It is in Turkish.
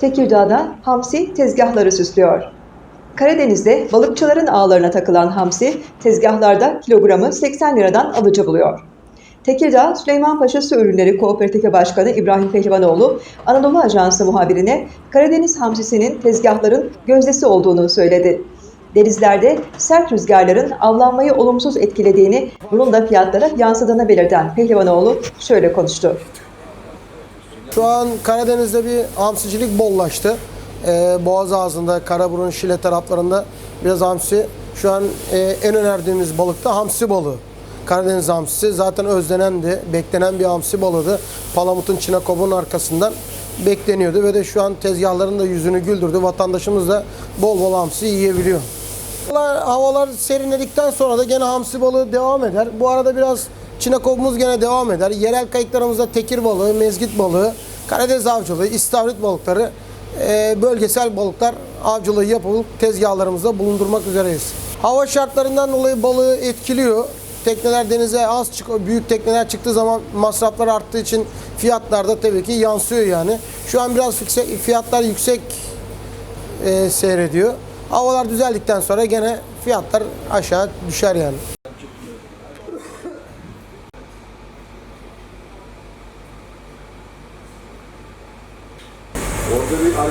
Tekirdağ'da hamsi tezgahları süslüyor. Karadeniz'de balıkçıların ağlarına takılan hamsi tezgahlarda kilogramı 80 liradan alıcı buluyor. Tekirdağ Süleymanpaşa Su Ürünleri Kooperatifi Başkanı İbrahim Pehlivanoğlu, Anadolu Ajansı muhabirine Karadeniz hamsisinin tezgahların gözdesi olduğunu söyledi. Denizlerde sert rüzgarların avlanmayı olumsuz etkilediğini, bunun da fiyatlara yansıdığını belirten Pehlivanoğlu şöyle konuştu. Şu an Karadeniz'de bir hamsicilik bollaştı. Ee, Boğaz ağzında, Karaburun, Şile taraflarında biraz hamsi. Şu an e, en önerdiğimiz balık da hamsi balığı. Karadeniz hamsisi zaten özlenendi, beklenen bir hamsi balığıydı. Palamut'un Çinakop'un arkasından bekleniyordu ve de şu an tezgahların da yüzünü güldürdü. Vatandaşımız da bol bol hamsi yiyebiliyor. Havalar, serinledikten sonra da gene hamsi balığı devam eder. Bu arada biraz çinakopumuz gene devam eder. Yerel kayıklarımızda tekir balığı, mezgit balığı, Karadeniz avcılığı, istavrit balıkları, e, bölgesel balıklar avcılığı yapılıp tezgahlarımızda bulundurmak üzereyiz. Hava şartlarından dolayı balığı etkiliyor. Tekneler denize az çık büyük tekneler çıktığı zaman masraflar arttığı için fiyatlar da tabii ki yansıyor yani. Şu an biraz fiyatlar yüksek e, seyrediyor. Havalar düzeldikten sonra gene fiyatlar aşağı düşer yani. Vote Devi R